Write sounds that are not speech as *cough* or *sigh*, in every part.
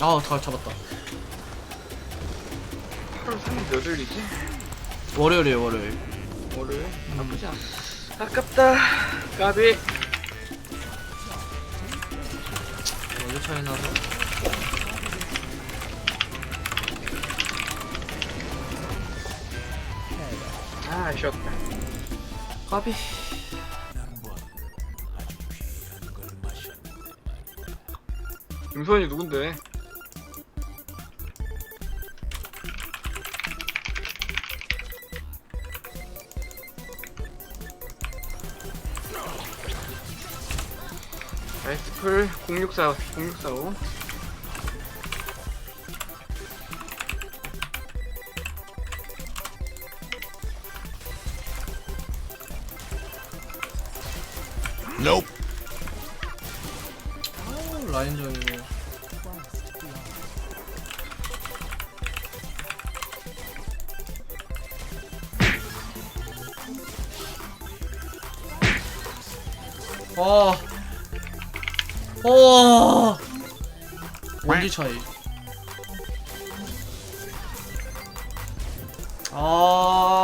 아, 다 잡았다. 8월 3일 몇 일이지? 월요일이에요, 월요일. 월요일? 나쁘지 않아. 아깝다. 까비. 월요 차이 나서. 아, 아쉬웠다. 까비. 김선이 누군데? 에스플 064 0645 Nope. 아, 라인전이고. 아. 어. 원지 차이. 아.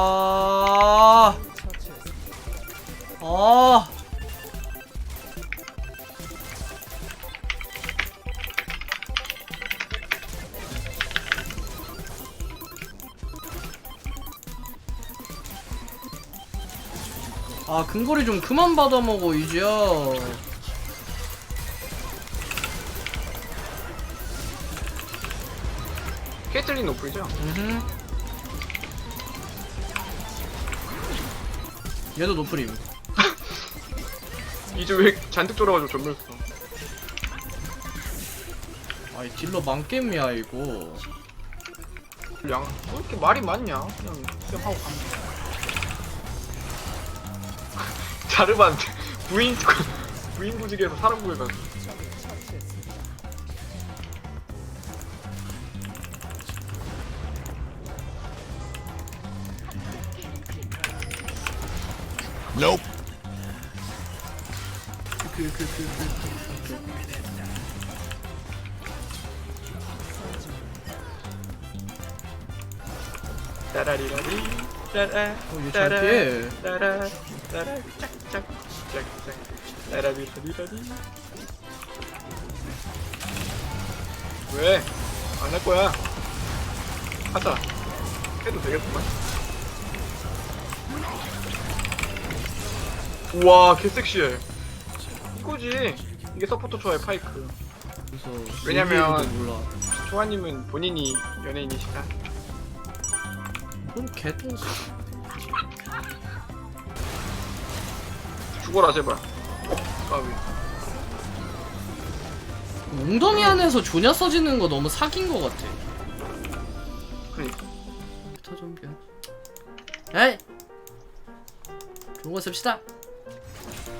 아. 아 근거리 좀 그만 받아먹어 이지야 케이틀린 노플이죠? 음흠. 얘도 노프림 *laughs* 이제 왜 잔뜩 쫄아가지고 전멸했어 아이 딜러 망겜이야 이거 양, 왜 이렇게 말이 많냐? 그냥, 그냥 하고 가면 돼. *laughs* 자르반한테 부인, *laughs* 부인 구직에서 사람 구해가지고. Nope. 따라리라리, 따라, 어, 얘 따라, 잘 피해. 따라, 따라, 짝짝, 짝짝, 따라리라리라리. 왜? 안 할 거야. 하자. 해도 되겠구만. 우와, 개섹시해. 이거지. 이게 서포터 초아의 파이크. 그래서 왜냐면- 얘기해도 몰라 초아님은 본인이 연예인이시다. 그럼 개똥스 죽어라, 제발. 까비. 웅덩이 안에서 조냐 써지는 거 너무 사기인 거 같아 그니까. 터 좀비야 에이 좋은 거 씁시다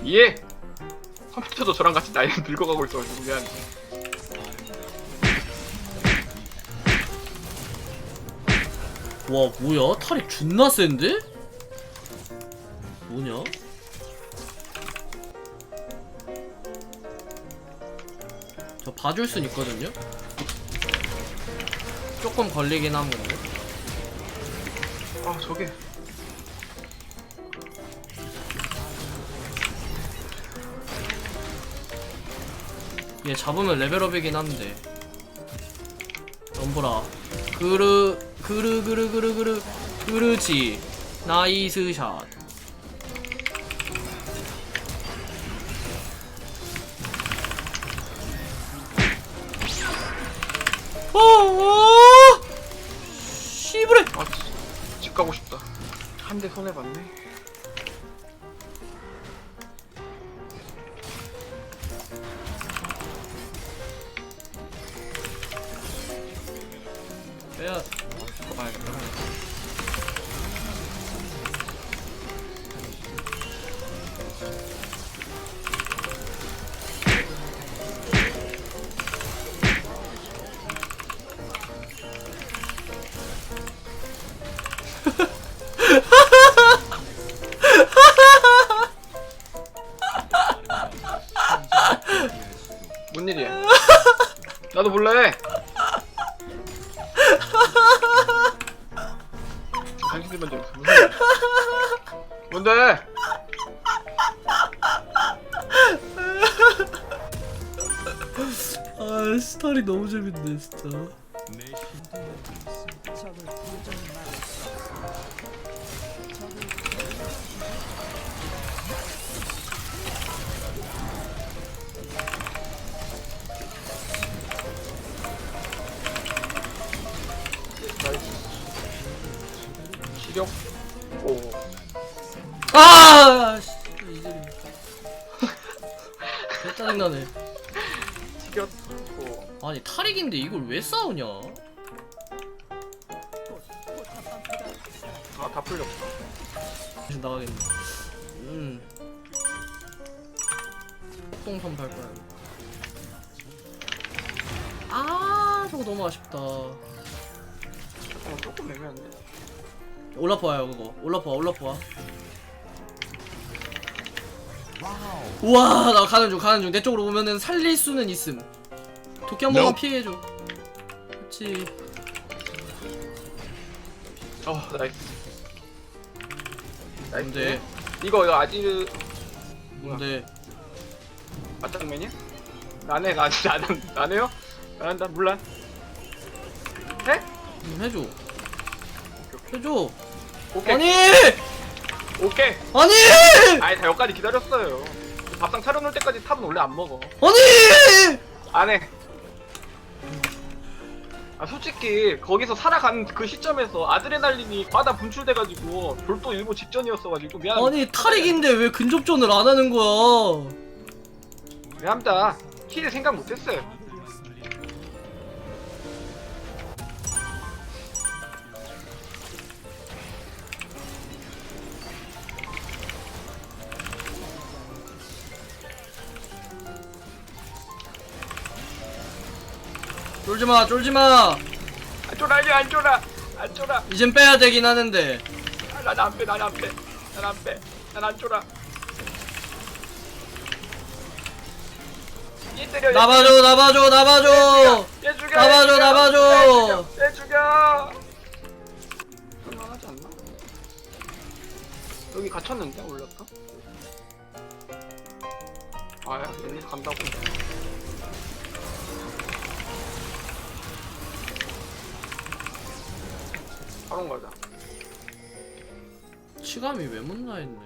예! 컴퓨터도 저랑 같이 나이가 늙어가고 있어가지고 미안 와 뭐야 탈이 존나 센데? 뭐냐? 저 봐줄 순 있거든요? 조금 걸리긴 한 건데 아 저게 얘 잡으면 레벨업이긴 한데. 넘보라. 그르 그르 그르 그르 그르 그르지. 나이스 샷. 어어? 씨부레! 아집 가고 싶다. 한 대 손해봤네 빼야 스타리 *laughs* 너무 재밌네 진짜. 시력. 오. 아 씨, 이제 개 짜증나네 시력. 오. 아니 탈익인데 이걸 왜 싸우냐? 아, 다 풀렸어. 나가겠네. 음. 똥선 밟아야. 아 저거 너무 아쉽다. 잠깐만, 조금 애매한데. 올라프 와요 그거. 올라프 와 올라프 와 우와 나 가는 중 가는 중. 내 쪽으로 오면은 살릴 수는 있음 도끼 한 번만 Nope. 피해줘 그렇지 어, 나이스. 나이스. 뭔데 이거, 이거 아지르. 뭔데 맞짱맨이야? 나네, 나, *laughs* 나, 나네요? 나난다, 물란. 해? 음, 해줘 해줘 오케이. 아니 오케이. 아니 아니, 다 여기까지 기다렸어요. 밥상 차려놓을 때까지 탑은 원래 안 먹어. 아니 안 해. 아 솔직히 거기서 살아가는 그 시점에서 아드레날린이 과다 분출돼가지고 돌도 일부 직전이었어가지고 미안. 아니 탈익인데 왜 근접전을 안 하는 거야? 미안합니다. 킬을 생각 못했어요 쫄지마 쫄지마. 안 쫄아 이제 안 쫄아. 안 쫄아. 이젠 빼야 되긴 하는데. 난안빼난안빼난안빼난 안 쫄아. 얘 때려 얘 나봐줘 나봐줘 나봐줘. 얘 죽여 나봐줘, 죽여, 나봐줘. 얘 죽여, 할만하지 않나? 여기 갇혔는데 올렸다? 아야 얘네 간다고 바로 가자 치감이 왜 못나 했네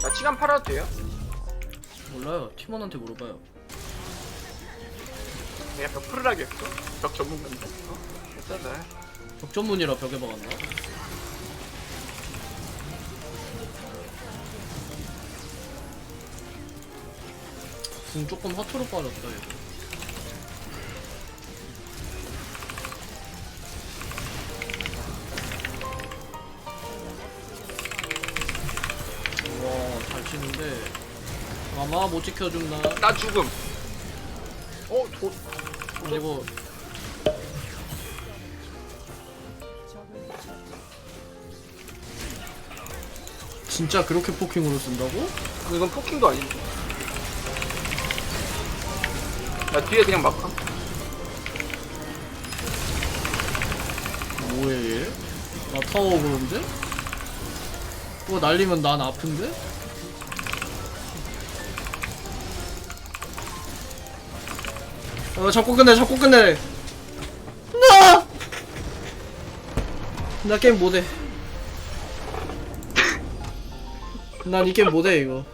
나 치간 팔아도 돼요? 몰라요 팀원한테 물어봐요 내가 벽 풀으라겠어? 벽 전문가인데? 어? 괜찮아 벽전문이라 벽에 박았나? 궁 조금 허투루 빠졌다 얘 우와 잘 치는데. 아마 못 지켜준다 나 죽음. 어? 도... 그리고 진짜 그렇게 포킹으로 쓴다고? 이건 포킹도 아닌데 나 뒤에 그냥 막아 뭐해 얘? 나 타워 그런데? 그거 날리면 난 아픈데? 어 잡고 끝내 잡고 끝내 나! 나 게임 못해 *laughs* 난 이 게임 못해 이거